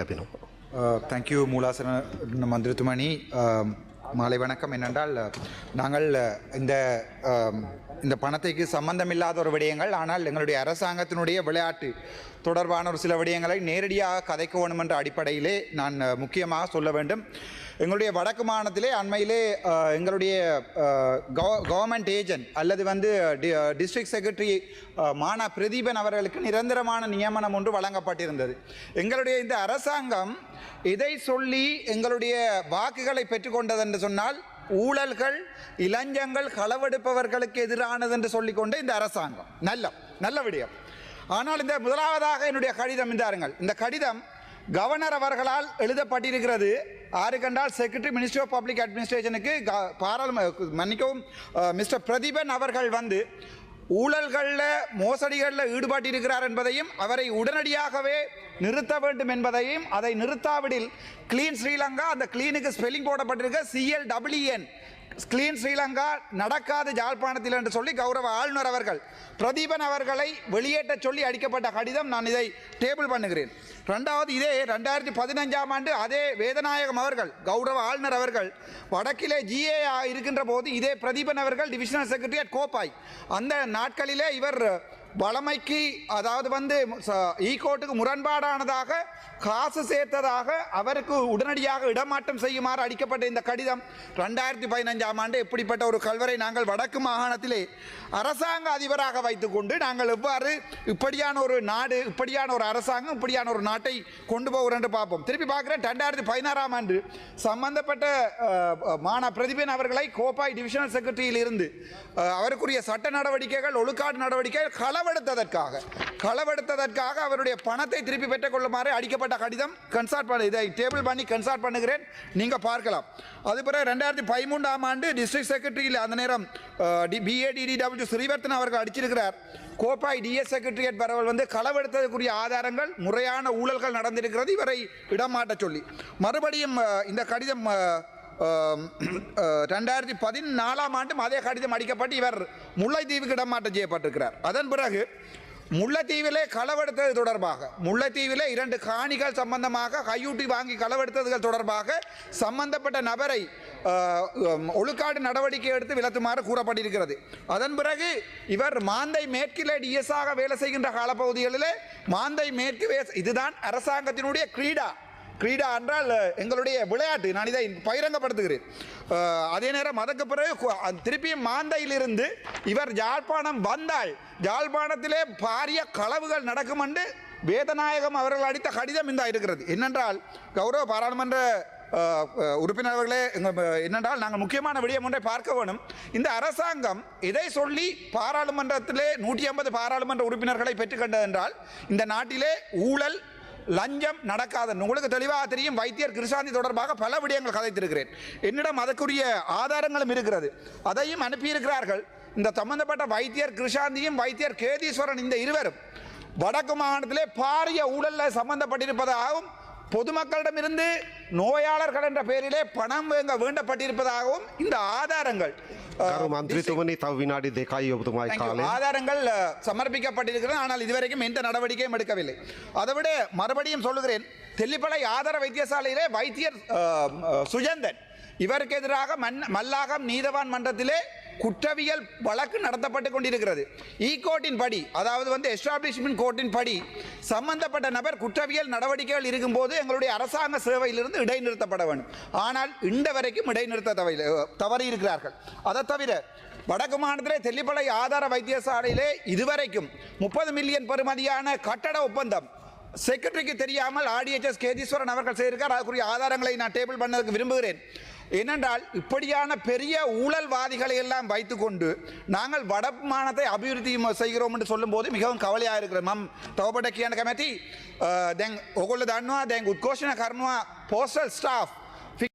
லபினும் thank you மூலாசன மந்திரத்துமணி. மாலை வணக்கம். என்னென்றால் நாங்கள் இந்த இந்த பணத்தைக்கு சம்பந்தமில்லாத ஒரு விடயங்கள் ஆனால் எங்களுடைய அரசாங்கத்தினுடைய விளையாட்டு தொடர்பான ஒரு சில விடயங்களை நேரடியாக கதைக்க வேண்டும் என்ற அடிப்படையிலே நான் முக்கியமாக சொல்ல வேண்டும். எங்களுடைய வடக்கு மாநிலத்திலே அண்மையிலே எங்களுடைய கவர்மெண்ட் ஏஜென்ட் அல்லது வந்து டிஸ்ட்ரிக்ட் செக்ரட்டரி மானா பிரதீபன் அவர்களுக்கு நிரந்தரமான நியமனம் ஒன்று வழங்கப்பட்டிருந்தது. எங்களுடைய இந்த அரசாங்கம் இதை சொல்லி எங்களுடைய வாக்குகளை பெற்றுக்கொண்டது என்று சொன்னால் ஊழல்கள் இளஞ்சங்கள் களவெடுப்பவர்களுக்கு எதிரானது என்று சொல்லிக்கொண்டு இந்த அரசாங்கம். நல்ல நல்ல விடயம். ஆனால் இந்த முதலாவதாக என்னுடைய கடிதம் இந்தாருங்கள் இந்த கடிதம் கவர்னர் அவர்களால் எழுதப்பட்டிருக்கிறது. ஆறு கண்டால் செக்ரட்டரி மினிஸ்ட்ரி ஆஃப் பப்ளிக் அட்மினிஸ்ட்ரேஷனுக்கு க- பாராளும மன்னிக்கவும் மிஸ்டர் பிரதீபன் அவர்கள் வந்து ஊழல்களில் மோசடிகளில் ஈடுபட்டிருக்கிறார் என்பதையும் அவரை உடனடியாகவே நிறுத்த வேண்டும் என்பதையும் அதை நிறுத்தாவிடில் கிளீன் ஸ்ரீலங்கா அந்த கிளீனுக்கு ஸ்பெல்லிங் போடப்பட்டிருக்க சிஎல்டபிள்யூஎன் கிளீன் ஸ்ரீலங்கா நடக்காத ஜாழ்ப்பாணத்தில் என்று சொல்லி கௌரவ ஆளுநர் அவர்கள் பிரதீபன் அவர்களை வெளியேற்ற சொல்லி அடிக்கப்பட்ட கடிதம் நான் இதை டேபிள் பண்ணுகிறேன். ரெண்டாவது இதே ரெண்டாயிரத்தி பதினஞ்சாம் ஆண்டு அதே வேதநாயகம் அவர்கள் கௌரவ ஆளுநர் அவர்கள் வடக்கிலே ஜிஏ இருக்கின்ற போது இதே பிரதீபன் அவர்கள் டிவிஷனல் செக்ரட்டரி அட் கோப்பாய். அந்த நாட்களிலே இவர் வளமைக்கு அதாவது வந்து ஈகோட்டுக்கு முரண்பாடானதாக காசு சேர்த்ததாக அவருக்கு உடனடியாக இடமாற்றம் செய்யுமாறு அளிக்கப்பட்ட இந்த கடிதம் ரெண்டாயிரத்தி பதினஞ்சாம் ஆண்டு இப்படிப்பட்ட ஒரு கல்வரை நாங்கள் வடக்கு மாகாணத்திலே அரசாங்க அதிபராக வைத்துக்கொண்டு நாங்கள் எவ்வாறு இப்படியான ஒரு நாடு இப்படியான ஒரு அரசாங்கம் இப்படியான ஒரு நாட்டை கொண்டு போகிறோம் என்று பார்ப்போம். திருப்பி பார்க்குறேன் ரெண்டாயிரத்தி பதினாறாம் ஆண்டு சம்பந்தப்பட்ட அஹ், மானா பிரதிபன் அவர்களை கோப்பாய் டிவிஷனல் செக்ரட்டரியில் இருந்து அவருக்குரிய சட்ட நடவடிக்கைகள் ஒழுக்காடு நடவடிக்கைகள் களவெடுத்ததற்காக களவெடுத்ததற்காக அவருடைய பணத்தை திருப்பி பெற்றுக் கொள்ளுமாறு அடிக்கப்பட்ட கடிதம் கன்சல்ட் பண்ண இதை டேபிள் பண்ணி கன்சல்ட் பண்ணுகிறேன். நீங்கள் பார்க்கலாம். அது பிறகு ரெண்டாயிரத்தி பதிமூன்றாம் ஆண்டு டிஸ்ட்ரிக்ட் செக்ரட்டரியில் அந்த நேரம் பிஏடிடிடபிள்யூ ஸ்ரீவர்த்தன் அவர்கள் அடிச்சிருக்கிறார். கோப்பாய் டிஎஸ் செக்ரட்டரியேட் பரவல் வந்து களவெடுத்ததுக்குரிய ஆதாரங்கள் முறையான ஊழல்கள் நடந்திருக்கிறது இவரை இடமாட்ட சொல்லி. மறுபடியும் இந்த கடிதம் ரெண்டாயிரத்தி பதினாலாம் ஆண்டும் அதே கடிதம் அடிக்கப்பட்டு இவர் முல்லைத்தீவுக்கு இடமாற்றம் செய்யப்பட்டிருக்கிறார். அதன் பிறகு முல்லைத்தீவிலே களவெடுத்தது தொடர்பாக முல்லைத்தீவிலே இரண்டு காணிகள் சம்பந்தமாக கையூட்டி வாங்கி களவெடுத்ததுகள் தொடர்பாக சம்பந்தப்பட்ட நபரை ஒழுக்காடு நடவடிக்கை எடுத்து விலத்துமாறு கூறப்பட்டிருக்கிறது. அதன் பிறகு இவர் மாந்தை மேற்கிலே டிஎஸ்ஆக வேலை செய்கின்ற காலப்பகுதிகளிலே மாந்தை மேற்கு இதுதான் அரசாங்கத்தினுடைய கிரீடா. கிரீடா என்றால் எங்களுடைய விளையாட்டு. நான் இதை பகிரங்கப்படுத்துகிறேன். அதே நேரம் அதற்கு பிறகு திருப்பியும் மாந்தையிலிருந்து இவர் யாழ்ப்பாணம் வந்தால் யாழ்ப்பாணத்திலே பாரிய களவுகள் நடக்கும் என்று வேதநாயகம் அவர்கள் அடித்த கடிதம் இந்த இருக்கிறது. என்னென்றால் கௌரவ பாராளுமன்ற உறுப்பினர்களே என்னென்றால் நாங்கள் முக்கியமான விடயம் ஒன்றை பார்க்க வேணும். இந்த அரசாங்கம் இதை சொல்லி பாராளுமன்றத்திலே நூற்றி ஐம்பது பாராளுமன்ற உறுப்பினர்களை பெற்றுக்கொண்டது என்றால் இந்த நாட்டிலே ஊழல் லஞ்சம் நடக்காத. உங்களுக்கு தெளிவாக தெரியும் வைத்தியர் கிருஷாந்தி தொடர்பாக பல விடயங்கள் கதைத்திருக்கிறேன். என்னிடம் அதற்குரிய ஆதாரங்களும் இருக்கிறது. அதையும் அனுப்பியிருக்கிறார்கள். இந்த சம்பந்தப்பட்ட வைத்தியர் கிருஷாந்தியும் வைத்தியர் கேதீஸ்வரன் இந்த இருவரும். வடக்கு மாகாணத்திலே பாரிய ஊழலில் சம்பந்தப்பட்டிருப்பதாகவும் பொதுமக்களிடமிருந்து நோயாளர்கள் என்ற பெயரிலே பணம் வேங்க வேண்டப்பட்டிருப்பதாகவும் இந்த ஆதாரங்கள் ஆதாரங்கள் சமர்ப்பிக்கப்பட்டிருக்கிறது. ஆனால் இதுவரைக்கும் எந்த நடவடிக்கையும் எடுக்கவில்லை. அதைவிட மறுபடியும் சொல்லுகிறேன் தெல்லிப்பளை ஆதார வைத்தியசாலையிலே வைத்தியர் சுஜந்தன் இவருக்கு எதிராக மன் மல்லாகம் நீதவான் மன்றத்திலே குற்றவியல் வழக்கு நடத்தப்பட்டு கொண்டிருக்கிறது. E ஈ கோர்ட்டின் படி அதாவது வந்து எஸ்டாப்ளிஷ்மெண்ட் கோர்ட்டின் படி சம்பந்தப்பட்ட நபர் குற்றவியல் நடவடிக்கைகள் இருக்கும்போது எங்களுடைய அரசாங்க சேவையிலிருந்து இடைநிறுத்தப்பட வேண்டும். ஆனால் இன்று வரைக்கும் இடைநிறுத்த தவறி இருக்கிறார்கள். அதை தவிர வடக்கு மாநிலத்திலே தெல்லிப்பளை ஆதார வைத்தியசாலையிலே இதுவரைக்கும் முப்பது மில்லியன் பெறுமதியான கட்டட ஒப்பந்தம் செக்ரட்டரிக்கு தெரியாமல் ஆர்டிஎச்எஸ் கேதீஸ்வரன் அவர்கள் செய்திருக்கார். அதுக்குரிய ஆதாரங்களை நான் டேபிள் பண்ணதுக்கு விரும்புகிறேன். ஏனென்றால் இப்படியான பெரிய ஊழல்வாதிகளை எல்லாம் வைத்துக்கொண்டு நாங்கள் வடமானத்தை அபிவிருத்தி செய்கிறோம் என்று சொல்லும்போது மிகவும் கவலையாக இருக்கிறது மம் තවබට කියන කැමැති දැන් ඔගොල්ල දන්නවා දැන් උත්කෝෂණ කරනවා පෝස්ටල් ස්ටාෆ්